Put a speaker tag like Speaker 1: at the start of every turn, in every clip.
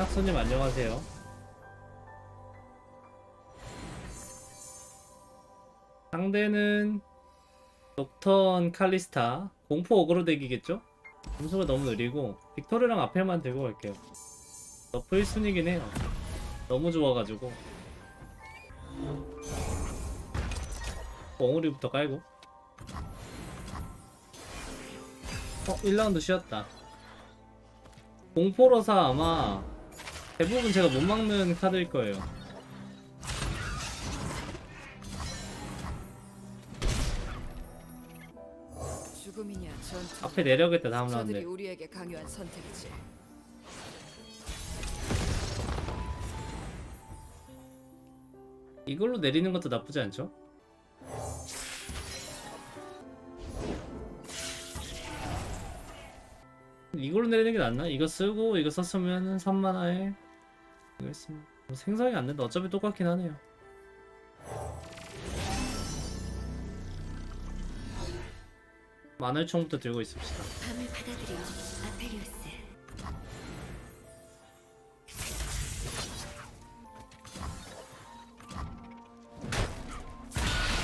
Speaker 1: 한학수님 안녕하세요. 상대는 녹턴 칼리스타 공포 어그로 덱이겠죠? 점수가 너무 느리고 빅토르랑 앞에만 들고 갈게요. 너프 1순위긴 해요. 너무 좋아가지고 엉우리부터 깔고 어 1라운드 쉬었다. 공포로사 아마 대부분 제가 못 막는 카드일 거예요.
Speaker 2: 죽음이냐 전투.
Speaker 1: 앞에 내려야겠다 다음
Speaker 2: 저들이
Speaker 1: 라운드.
Speaker 2: 우리에게 강요한 선택이지.
Speaker 1: 이걸로 내리는 것도 나쁘지 않죠? 이걸로 내리는 게 낫나? 이거 쓰고 이거 썼으면은 3만화에 이거 했으면 뭐 생성이 안 된다. 어차피 똑같긴 하네요. 마늘총부터 들고 있읍시다.
Speaker 3: 밤을 받아들여 아페리우스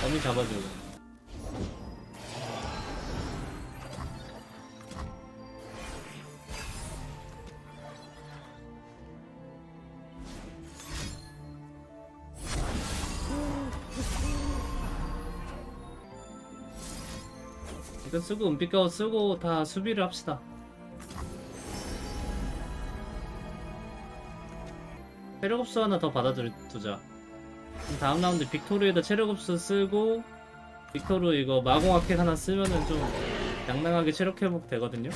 Speaker 1: 어미 잡아주고. 쓰고 은빛가옷 쓰고 다 수비를 합시다. 체력업수 하나 더 받아두자. 다음 라운드 빅토르에다 체력업수 쓰고 빅토르 이거 마공학켓 하나 쓰면은 좀 양당하게 체력 회복 되거든요.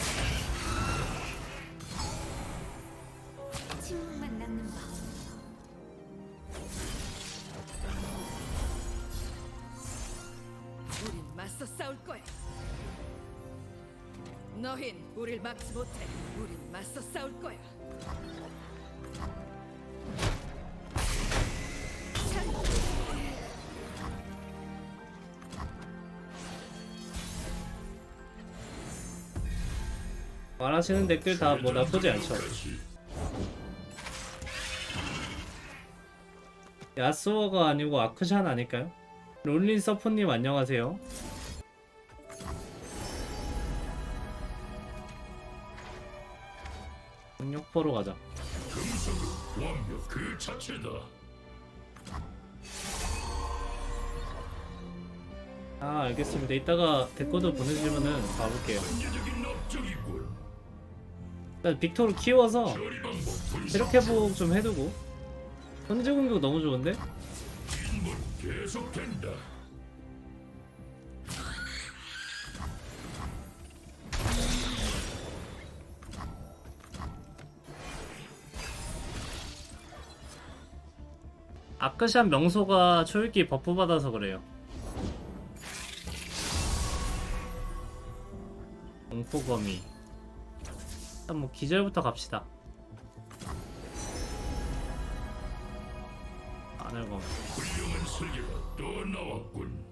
Speaker 2: 막지 못해. 우린 맞서 싸울 거야.
Speaker 1: 말하시는 댓글 다 뭐 나쁘지 않죠. 야스워가 아니고 아크샨 아닐까요? 롤린 서프님 안녕하세요. 능력포로 가자.
Speaker 4: 완벽 그 자체다.
Speaker 1: 아 알겠습니다. 이따가 댓글도 보내주면은 봐볼게요. 일단 빅토르 키워서
Speaker 4: 처리 방법 분석.
Speaker 1: 체력 회복 좀 해두고 현재 공격 너무 좋은데?
Speaker 4: 계속된다.
Speaker 1: 아크샨 명소가 초읽기 버프 받아서 그래요. 공포거미. 일단 뭐 기절부터 갑시다. 아늘검.
Speaker 4: 훌륭한 설계가 또 나왔군.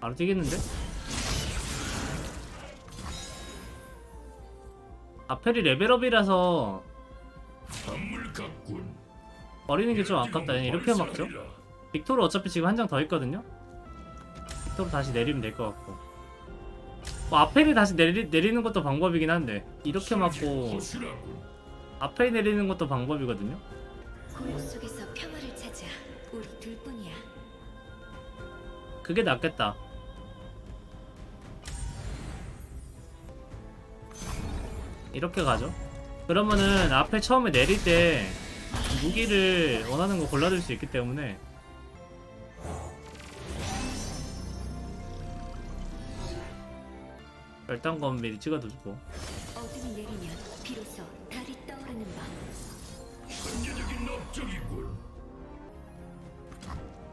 Speaker 1: 바로 뛰겠는데? 아펠이 레벨업이라서
Speaker 4: 선물 같군.
Speaker 1: 버리는 게 좀 아깝다. 이렇게 막죠? 빅토르 어차피 지금 한 장 더 있거든요? 빅토르 다시 내리면 될 것 같고. 뭐 아펠이 다시 내리, 내리는 것도 방법이긴 한데 이렇게 맞고
Speaker 4: 허술하군.
Speaker 1: 아펠 내리는 것도 방법이거든요?
Speaker 3: 고요 속에서 평화를 찾아 우리 둘뿐이야
Speaker 1: 그게 낫겠다. 이렇게 가죠. 그러면은 앞에 처음에 내릴 때 무기를 원하는 거 골라줄 수 있기 때문에 별단검 미리 찍어두고
Speaker 3: 어둠이 내리면 비로소 달이 떠오르는 법
Speaker 4: 세계적인 업적이군.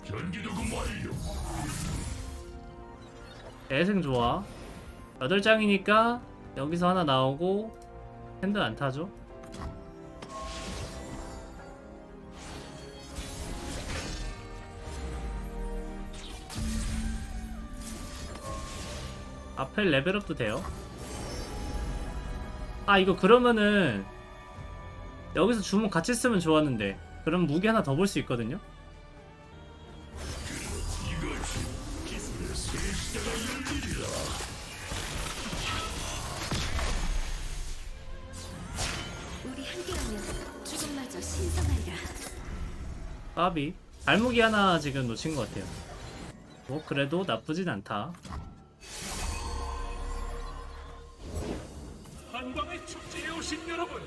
Speaker 4: 전기도금 완료.
Speaker 1: 대생 좋아 8장이니까 여기서 하나 나오고 핸들 안 타죠? 아펠 레벨업도 돼요 아 이거 그러면은 여기서 주문 같이 쓰면 좋았는데 그럼 무기 하나 더 볼 수 있거든요
Speaker 3: 함께라면 죽음마저 신성하리라.
Speaker 1: 까비 알무기 하나 지금 놓친 것 같아요 뭐 그래도 나쁘진 않다
Speaker 4: 한방의 축제에 오신 여러분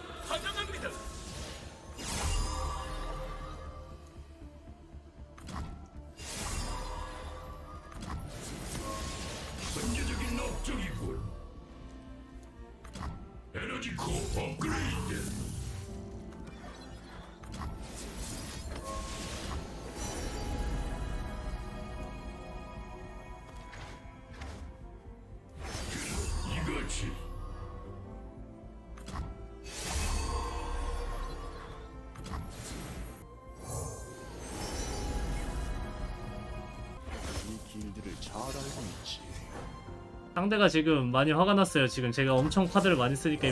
Speaker 5: 잘 알고 있지.
Speaker 1: 상대가 지금 많이 화가 났어요 지금 제가 엄청 카드를 많이 쓰니까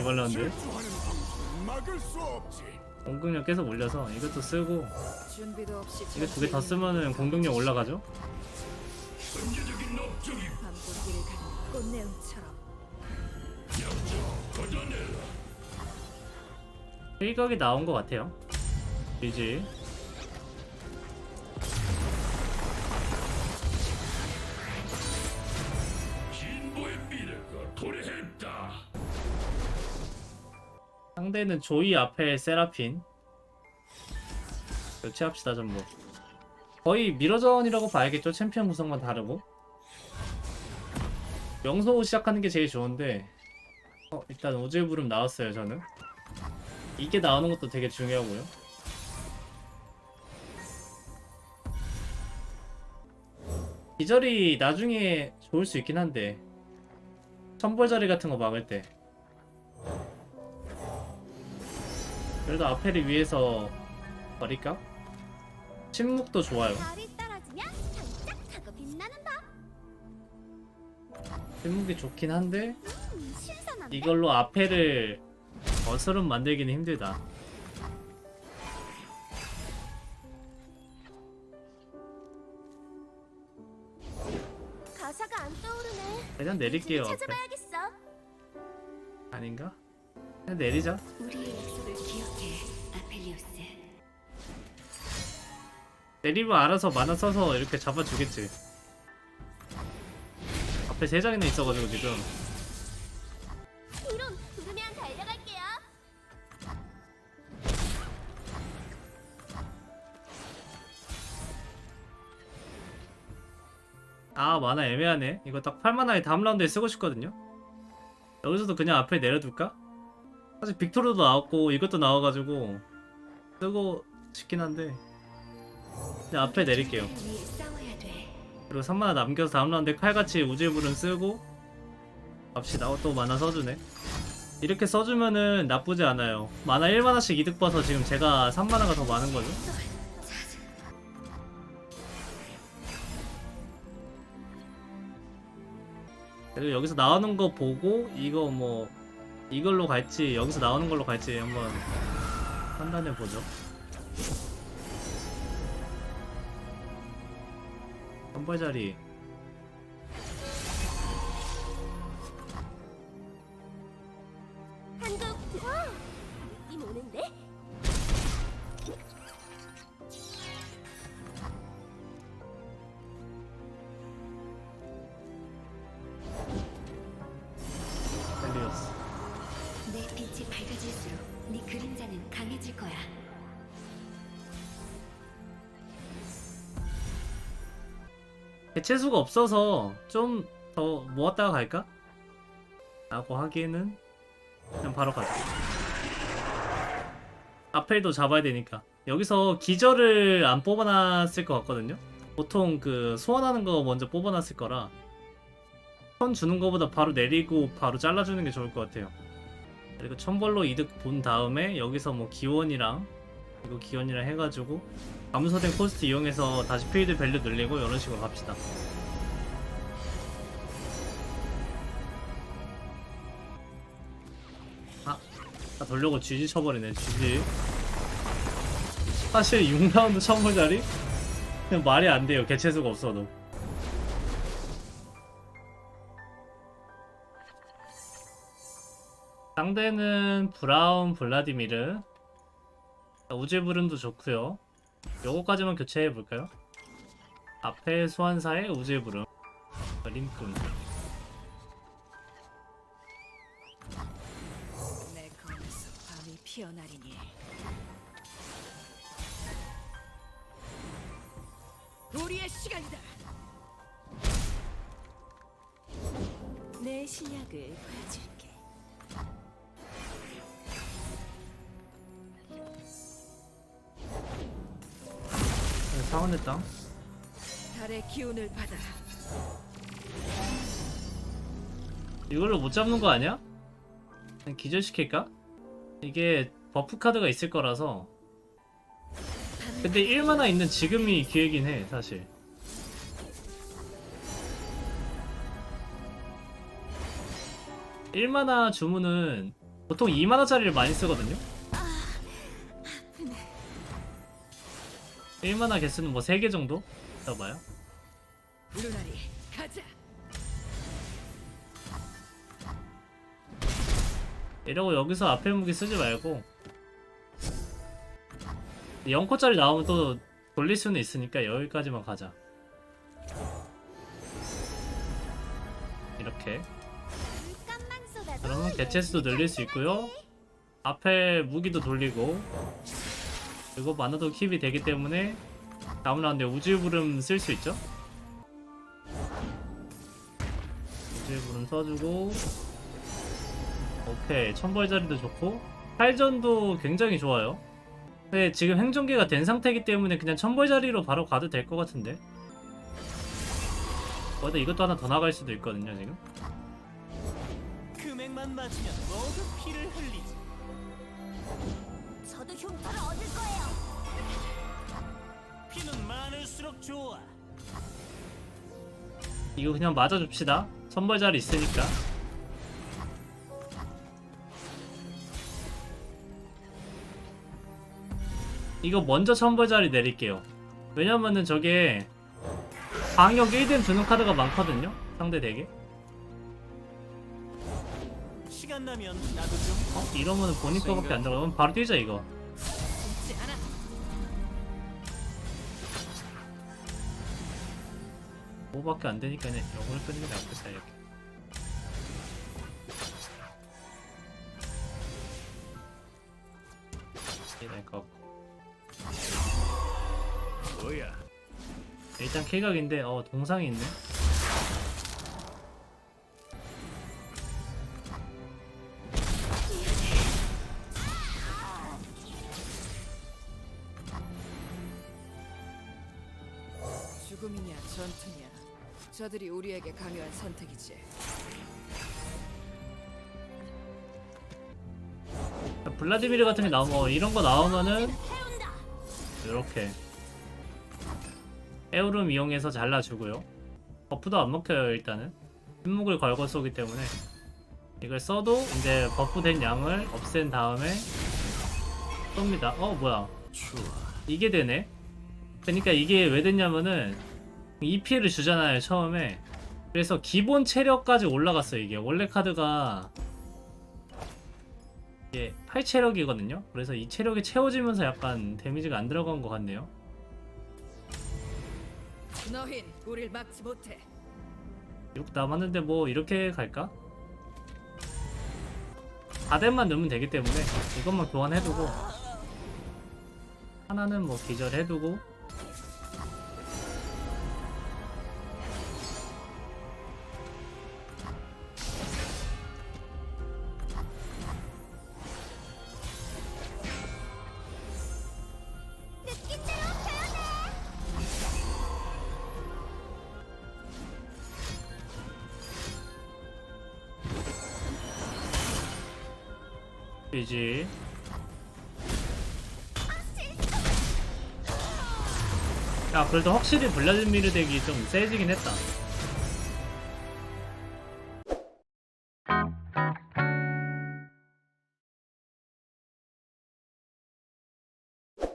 Speaker 5: 질주하는 막을 수 없지.
Speaker 1: 공격력 계속 올려서 이것도 쓰고
Speaker 2: 준비도 없이
Speaker 1: 이거 두개더 쓰면은 공격력 올라가죠.
Speaker 2: 밤꽃길을 가는 꽃내음처럼.
Speaker 1: 일각이 나온 것 같아요 이지 상대는 조이 앞에 세라핀. 교체합시다 전부. 거의 미러전이라고 봐야겠죠? 챔피언 구성만 다르고. 명소 시작하는 게 제일 좋은데 어, 일단 오즈의 부름 나왔어요 저는. 이게 나오는 것도 되게 중요하고요. 기절이 나중에 좋을 수 있긴 한데 천벌자리 같은 거 막을 때 그래도 아페를 위해서 버릴까? 침묵도 좋아요.
Speaker 3: 달이 떨어지면 반짝하고 빛나는 법.
Speaker 1: 침묵이 좋긴 한데
Speaker 3: 음, 신선한데?
Speaker 1: 이걸로 아페를 어스름 만들기는 힘들다.
Speaker 3: 가사가 안 떠오르네.
Speaker 1: 그냥 내릴게요.
Speaker 3: 찾아봐야겠어.
Speaker 1: 아닌가? 그냥 내리자.
Speaker 3: 우리의
Speaker 1: 내리면 알아서 만화 써서 이렇게 잡아주겠지. 앞에 세 장이나 있어가지고 지금
Speaker 3: 이론 부르면 달려갈게요.
Speaker 1: 아 만화 애매하네. 이거 딱 8만화에 다음 라운드에 쓰고 싶거든요. 여기서도 그냥 앞에 내려둘까? 사실 빅토르도 나왔고 이것도 나와가지고 쓰고 싶긴 한데 그냥 앞에 내릴게요. 그리고 3만화 남겨서 다음 라운드에 칼같이 우주의불은 쓰고 갑시다. 어, 또 만화 써주네. 이렇게 써주면은 나쁘지 않아요. 만화 1만화씩 이득 봐서 지금 제가 3만화가 더 많은 거죠. 그리고 여기서 나오는 거 보고 이거 뭐 이걸로 갈지 여기서 나오는 걸로 갈지 한번 판단해 보죠. 선발 자리 개체수가 없어서 좀 더 모았다가 갈까? 라고 하기에는 그냥 바로 가자. 아펠도 잡아야 되니까. 여기서 기절을 안 뽑아놨을 것 같거든요? 보통 그 소환하는 거 먼저 뽑아놨을 거라 선 주는 거보다 바로 내리고 바로 잘라주는 게 좋을 것 같아요. 그리고 천벌로 이득 본 다음에 여기서 뭐 기원이랑 이거 기원이랑 해가지고 감소된 코스트 이용해서 다시 필드 밸류 늘리고 이런 식으로 갑시다. 아다 돌려고 GG 쳐버리네 GG 사실 6라운드 천벌자리? 그냥 말이 안 돼요 개체수가 없어도 상대는 브라운 블라디미르 우제부름도 좋고요 요거까지만 교체해 볼까요? 앞에 소환사의
Speaker 2: 검에서 밤이 피어나리니 우리의 시간이다
Speaker 3: 내 실력을 보여줄게.
Speaker 1: 땅
Speaker 2: 달의 기운을 받아라.
Speaker 1: 이걸로 못 잡는 거 아니야? 그냥 기절시킬까? 이게 버프 카드가 있을 거라서. 근데 1만화 있는 지금이 기회긴 해 사실. 일만화 주문은 보통 2만화짜리를 많이 쓰거든요 1만화 개수는 뭐 3개 정도? 써봐요.
Speaker 2: 루나리 가자.
Speaker 1: 이러고 여기서 앞에 무기 쓰지 말고 0코짜리 나오면 또 돌릴 수는 있으니까 여기까지만 가자. 이렇게. 그러면 개체수도 늘릴 수 있고요. 앞에 무기도 돌리고 그리고 만화도 킵이 되기 때문에 다음 라운드에 우주부름 쓸 수 있죠? 우주부름 써주고 오케이 천벌 자리도 좋고 탈전도 굉장히 좋아요. 근데 지금 행정계가 된 상태이기 때문에 그냥 천벌 자리로 바로 가도 될 것 같은데? 거기다 이것도 하나 더 나갈 수도 있거든요 지금.
Speaker 6: 금액만 맞으면 모두 피를 흘리지.
Speaker 3: 저도 흉터를 얻을 거예요.
Speaker 6: 피는 많을수록 좋아.
Speaker 1: 이거 그냥 맞아줍시다. 선벌 자리 있으니까. 이거 먼저 선벌 자리 내릴게요. 왜냐면은 저게 방역 1등 주는 카드가 많거든요. 상대 덱에.
Speaker 6: 시간 나면 나도 좀.
Speaker 1: 어? 이러면 본인 거밖에 안 들어가면 바로 뛰자 이거.
Speaker 2: 죽지 않아
Speaker 1: 오밖에안 되니까 그냥 이걸 끄는 게 낫겠다 이렇게. 이게 나을 것 같고.
Speaker 5: 뭐야?
Speaker 1: 일단 킬각인데 어 동상이 있네
Speaker 2: 전투냐? 저들이 우리에게 강요한 선택이지.
Speaker 1: 블라디미르 같은 게 나오면 어, 이런 거 나오면은 이렇게 에우름 이용해서 잘라주고요. 버프도 안 먹혀요 일단은. 침묵을 걸고 쏘기 때문에. 이걸 써도 이제 버프된 양을 없앤 다음에 쏩니다. 어 뭐야. 이게 되네. 그러니까 이게 왜 됐냐면은 EP를 주잖아요 처음에. 그래서 기본 체력까지 올라갔어요 이게 원래 카드가 이게 8체력이거든요. 그래서 이 체력이 채워지면서 약간 데미지가 안 들어간 것 같네요.
Speaker 2: 너흰 우릴 막지 못해
Speaker 1: 6 남았는데 뭐 이렇게 갈까? 4댐만 넣으면 되기 때문에 이것만 교환해두고 하나는 뭐 기절해두고 이지 야 그래도 확실히 블라디미르 덱이 좀 세지긴 했다